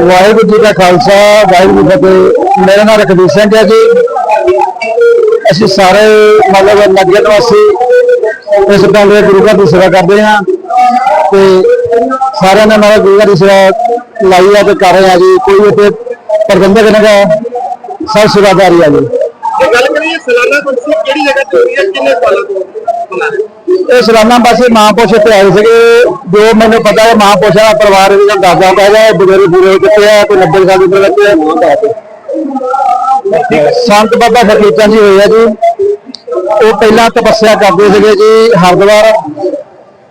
ਵਾਹਿਗੁਰੂ ਜੀ ਦਾ ਖਾਲਸਾ, ਵਾਹਿਗੁਰੂ ਜੀ ਫਤਿਹ। ਮੇਰਾ ਨਾਮ ਰਖਦੀਪ ਸਿੰਘ ਹੈ ਜੀ। ਅਸੀਂ ਸਾਰੇ ਮਤਲਬ ਨਗਰ ਨਿਵਾਸੀ। ਇਸ ਪਿੰਡ ਦੇ ਗੁਰੂ ਘਰ ਦੀ ਸੇਵਾ ਕਰਦੇ ਹਾਂ। ਤੇ ਸਾਰਿਆਂ ਨੇ ਮਤਲਬ ਗੁਰੂ ਘਰ ਦੀ ਸੇਵਾ ਲਾਈ ਆ ਤੇ ਕਰ ਰਹੇ ਆ ਜੀ। ਕੋਈ ਇੱਥੇ ਪ੍ਰਬੰਧਕ ਨਹੀਂ ਗਾ ਸਭ ਸੇਵਾਦਾਰੀ ਆ ਜੀ। ਜੇ ਗੱਲ ਕਰੀਏ, ਸਾਲਾਨਾ ਪੰਛੀ ਕਿਹੜੀ ਜਗ੍ਹਾ ਤੇ ਹੋਈ ਹੈ? ਕਿੰਨੇ ਸਾਲਾਂ ਤੋਂ ਬਣਾ ਰਹੇ ਇਹ ਸਲਾਨਾ ਪਾਸੇ ਮਹਾਂਪੁਰਸ਼ ਤੇ ਆਏ ਸੀਗੇ। ਜੋ ਮੈਨੂੰ ਪਤਾ ਹੈ ਮਹਾਂਪੁਰਸ਼ਾਂ ਦਾ ਪਰਿਵਾਰ ਇਹਨਾਂ ਦਾਦਾ ਕਹਿੰਦਾ ਬਜ਼ੁਰਗ ਪੂਰੇ ਹੋ ਚੁੱਕੇ ਆ ਤੇ 90 ਸਾਲ ਦੀ ਉਮਰ ਸੰਤ ਬਾਬਾ ਫਕੀਰਾਂ ਜੀ ਹੋਏ ਜੀ। ਉਹ ਪਹਿਲਾਂ ਤਪੱਸਿਆ ਕਰਦੇ ਸੀਗੇ ਜੀ ਹਰਿਦੁਆਰ।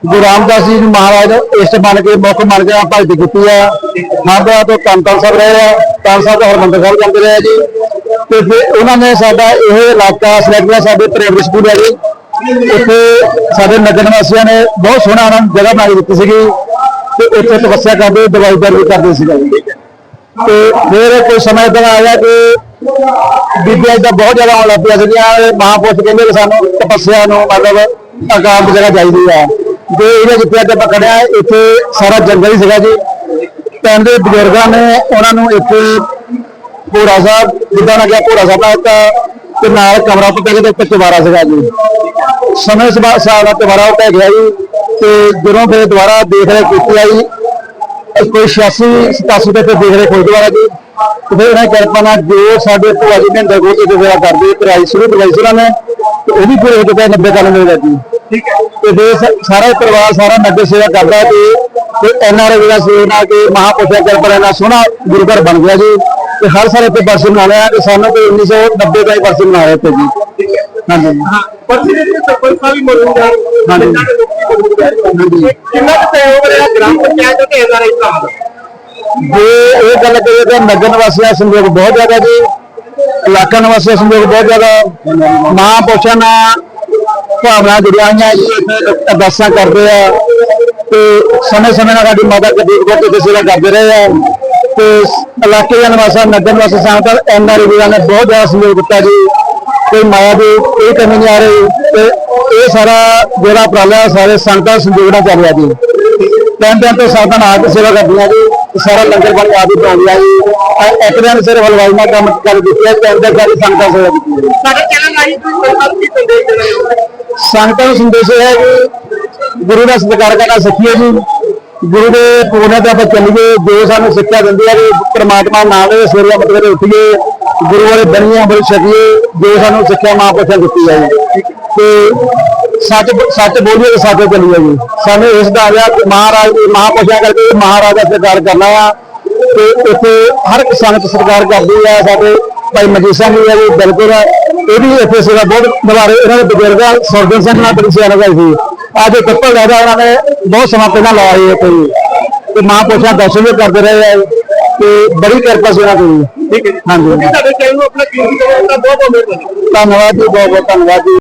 ਗੁਰੂ ਰਾਮਦਾਸ ਜੀ ਨੂੰ ਮਹਾਰਾਜ ਇਸ਼ਟ ਬਣ ਕੇ ਮੁੱਖ ਮੰਨ ਕੇ ਭਗਤੀ ਕੀਤੀ ਆ। ਹਰਿਦੁਆਰ ਤੋਂ ਕੰਤਨ ਸਾਹਿਬ ਰਹੇ ਆ। ਕੰਨ ਸਾਹਿਬ ਤੋਂ ਹਰਮੰਦਰ ਸਾਹਿਬ ਜਾਂਦੇ ਰਹੇ ਆ ਜੀ। ਤੇ ਫਿਰ ਉਹਨਾਂ ਨੇ ਸਾਡਾ ਇਹ ਇਲਾਕਾ ਸਿਲੈਕਟ ਸਾਡੇ ਪ੍ਰਾਇਮਰੀ ਸਕੂਲ ਹੈ ਜੀ। ਇੱਥੇ ਸਾਡੇ ਨਗਰ ਨਿਵਾਸੀਆਂ ਨੇ ਬਹੁਤ ਸੋਹਣਾ ਉਹਨਾਂ ਨੂੰ ਜਗ੍ਹਾ ਬਣਾ ਕੇ ਦਿੱਤੀ ਸੀਗੀ ਤੇ ਇੱਥੇ ਤਪੱਸਿਆ ਕਰਦੇ, ਦਵਾਈ ਵੀ ਕਰਦੇ ਸੀਗੇ। ਜੀ ਤੇ ਫਿਰ ਕੋਈ ਸਮਾਂ ਇਦਾਂ ਆਇਆ ਕਿ ਬੀਬੀਆਂ ਦਾ ਬਹੁਤ ਜ਼ਿਆਦਾ ਆਉਣ ਲੱਗ ਪਿਆ ਸੀਗੀਆਂ ਇਹ ਕਹਿੰਦੇ ਕਿ ਸਾਨੂੰ ਤਪੱਸਿਆ ਨੂੰ ਮਤਲਬ ਆਗਾਮ ਜਗ੍ਹਾ ਚਾਹੀਦੀ ਆ। ਜੇ ਇਹਦੇ ਜਿੱਥੇ ਅੱਜ ਆਪਾਂ ਖੜਿਆ ਇੱਥੇ ਸਾਰਾ ਜੰਗਲ ਹੀ ਸੀਗਾ ਜੀ। ਪਿੰਡ ਦੇ ਬਜ਼ੁਰਗਾਂ ਨੇ ਉਹਨਾਂ ਨੂੰ ਇੱਥੇ ਭੋਰਾ ਸਾਹਿਬ, ਜਿੱਦਾਂ ਨਾ ਗਿਆ ਸਾਹਿਬ ਦਾ ਤੇ ਨਾਲ ਕਮਰਾ ਗਿਆ ਤੇ ਉੱਤੇ ਚਵਾਰਾ ਸੀਗਾ ਜੀ। ਸਮੇਂ ਸਾਲ ਦਾ ਚਵਾਰਾ ਉੱਤੇ ਗਿਆ ਜੀ ਤੇ ਜਦੋਂ ਫਿਰ ਦੁਬਾਰਾ ਦੇਖ ਰਹੇ ਕੀਤੀ ਆਈ ਕੋਈ 86 87 ਦੇ ਤੇ ਦੇਖ ਰਹੇ ਕੋਈ ਦੁਬਾਰਾ ਜੀ। ਤੇ ਫਿਰ ਇਹਨਾਂ ਕਿਰਪਾ ਨਾਲ ਜੋ ਸਾਡੇ ਭੂਆ ਜੀ ਨੇ ਦਰਗੋਹ ਤੇ ਜਿਹੜਾ ਕਰਦੇ ਕਰਾਈ ਸ਼ੁਰੂ ਕਰਵਾਈ ਸੀ ਉਹਨਾਂ ਨੇ ਤੇ ਉਹ ਵੀ ਪੂਰੇ ਹੋ ਚੁੱਕੇ 90 ਕਾਲ ਮਿਲ ਜੀ। ਠੀਕ ਹੈ। ਤੇ ਸ- ਸਾਰਾ ਪਰਿਵਾਰ ਸਾਰਾ ਨਗਰ ਸੇਵਾ ਕਰਦਾ ਤੇ ਐਨਆਰਏ ਜਿਹੜਾ ਸੇਵਾ ਨਾਲ ਕਿ ਮਹਾਪੁਰਸ਼ਾਂ ਕਿਰਪਾ ਨਾਲ ਸੋਹਣਾ ਗੁਰੂ ਘਰ ਬਣ ਗਿਆ ਜੀ। ਤੇ ਹਰ ਸਾਲ ਇੱਥੇ ਬਰਸੀ ਮਨਾਉਂਦੇ ਆ ਤੇ ਸਾਨੂੰ ਤੇ 1990 ਦਾ ਹੀ ਬਰਸੀ ਮਨਾ ਰਹੇ ਤੇ ਜੀ। ਹਾਂਜੀ। ਪੰਛੀ ਦੇ ਵਿੱਚ ਸਰਪੰਚ ਸਾਹਿਬ ਵੀ ਮੌਜੂਦ ਹੈ ਹਾਂਜੀ। ਦੇ ਹੈ। ਕਿੰਨਾ ਕੁ ਸਹਿਯੋਗ ਰਿਹਾ ਗ੍ਰਾਮ ਪੰਚਾਇਤ ਤੇ ਐਨਆਰਆਈ ਭਰਾਵਾਂ ਦਾ ਜੇ ਇਹ ਗੱਲ ਕਰੀਏ ਤਾਂ ਨਗਰ ਨਿਵਾਸੀਆਂ ਦਾ ਸੰਯੋਗ ਬਹੁਤ ਜ਼ਿਆਦਾ ਜੀ ਇਲਾਕਾ ਨਿਵਾਸੀਆਂ ਦਾ ਸੰਯੋਗ ਬਹੁਤ ਜ਼ਿਆਦਾ। ਮਹਾਂਪੁਰਸ਼ਾਂ ਨਾਲ ਭਾਵਨਾ ਜੁੜੀਆਂ ਹੋਈਆਂ ਜੀ ਇੱਥੇ ਅਰਦਾਸਾਂ ਕਰਦੇ ਆ ਤੇ ਸਮੇਂ ਸਮੇਂ ਨਾਲ ਸਾਡੀ ਮਾਤਾ ਗਦੀਪ ਕੌਰ ਤੇ ਸੇਵਾ ਕਰਦੇ ਰਹੇ ਆ। ਤੇ ਇਲਾਕੇ ਦੇ ਨਿਵਾਸੀਆਂ ਨਗਰ ਨਿਵਾਸੀ ਸੰਗਤ ਐਨਆਰਈ ਵੀਰਾਂ ਨੇ ਬਹੁਤ ਜ਼ਿਆਦਾ ਸਹਿਯੋਗ ਦਿੱਤਾ ਜੀ। ਕੋਈ ਮਾਇਆ ਦੀ ਇਹ ਕਮੀ ਨਹੀਂ ਆ ਰਹੀ ਤੇ ਇਹ ਸਾਰਾ ਜਿਹੜਾ ਉਪਰਾਲਾ ਸਾਰੇ ਸੰਗਤਾਂ ਦਾ ਸੰਯੋਗ ਨਾਲ ਚੱਲ ਰਿਹਾ ਜੀ। ਟਾਈਮ ਟਾਈਮ ਤੇ ਸਾਧਨ ਆ ਕੇ ਸੇਵਾ ਕਰਦੀਆਂ ਜੀ ਤੇ ਸਾਰਾ ਲੰਗਰ ਬਣ ਆਦੀ ਬਣਾਉਂਦੀਆਂ ਜੀ ਅਹ ਇੱਕ ਦਿਨ ਸਿਰ ਹਲਵਾਈ ਨਾਲ ਕੰਮ ਕਰ ਦਿੱਤੀ ਤੇ ਅੰਦਰ ਸਾਰੀ ਸੰਗਤਾਂ ਸੇਵਾ ਕੀਤੀ ਸਾਡੇ ਚੈਨਲ ਆਈ ਤੁਸੀਂ ਸਾਹਿਬ ਸੰਦੇਸ਼ ਦੇਣਾ ਸੰਗਤਾਂ ਨੂੰ ਸੰਦੇਸ਼ ਹੈ ਕਿ ਗੁਰੂ ਦਾ ਸਤਿਕਾਰ ਕਰਨਾ ਸਿੱਖੀਏ ਜੀ। ਗੁਰੂ ਦੇ ਪੂਰਨੇ ਤੇ ਆਪਾਂ ਚੱਲੀਏ, ਜੋ ਸਾਨੂੰ ਸਿੱਖਿਆ ਦਿੰਦੇ ਆ ਕਿ ਪ੍ਰਮਾਤਮਾ ਨਾਮ ਦੇ ਸਵੇਰੇ ਮਤਲਬ ਉੱਠੀਏ, ਗੁਰੂ ਵਾਲੇ ਬਣੀਆਂ ਬੜੀ ਛਕੀਏ, ਜੋ ਸਾਨੂੰ ਸਿੱਖਿਆ ਮਹਾਂਪੁਰਸ਼ਾਂ ਦਿੱਤੀ ਹੈ ਜੀ ਤੇ ਸੱਚ ਸੱਚ ਬੋਲੀਏ ਤੇ ਸੱਚ ਚੱਲੀਏ ਜੀ ਸਾਨੂੰ ਇਸ ਦਾ ਆਇਆ ਮਹਾਰਾਜ ਦੀ ਮਹਾਂਪੁਰਸ਼ਾਂ ਕਰਕੇ ਮਹਾਰਾਜ ਦਾ ਸਤਿਕਾਰ ਕਰਨਾ ਆ। ਤੇ ਇੱਥੇ ਹਰ ਇੱਕ ਸੰਗਤ ਸਤਿਕਾਰ ਕਰਦੀ ਆ, ਸਾਡੇ ਭਾਈ ਮਜੀਦ ਸਿੰਘ ਜੀ ਆ ਜੀ, ਬਿਲਕੁਲ। ਇਹ ਵੀ ਇੱਥੇ ਸੇਵਾ ਬਹੁਤ ਦੁਬਾਰੇ ਇਹਨਾਂ ਦੇ ਬਜ਼ੁਰਗਾਂ ਸਰਜਨ ਸਿੰਘ ਨਾਲ ਬੜੀ ਸਿਆਣਾ ਸੀ। ਅੱਜ ਇਹ ਕੱਪੜ ਲੈਦਾ ਉਹਨਾਂ ਨੇ ਬਹੁਤ ਸਮਾਂ ਪਹਿਲਾਂ ਲਾਇਆ ਹੈ ਕੋਈ। ਤੇ ਮਾਂ ਪੁੱਛਿਆ ਦਰਸ਼ਨ ਵੀ ਕਰਦੇ ਰਹੇ ਆ। ਤੇ ਬੜੀ ਕਿਰਪਾ ਸੀ ਉਹਨਾਂ ਦੀ। ਠੀਕ ਹੈ ਜੀ। ਹਾਂਜੀ। ਤੁਸੀਂ ਸਾਡੇ ਚੈਨਲ ਨੂੰ ਆਪਣਾ ਕੀਮਤੀ ਦਿੱਤਾ ਬਹੁਤ ਬਹੁਤ ਮਿਹਰਬਾਨੀ। ਧੰਨਵਾਦ ਜੀ ਬਹੁਤ ਬਹੁਤ ਧੰਨਵਾਦ ਜੀ।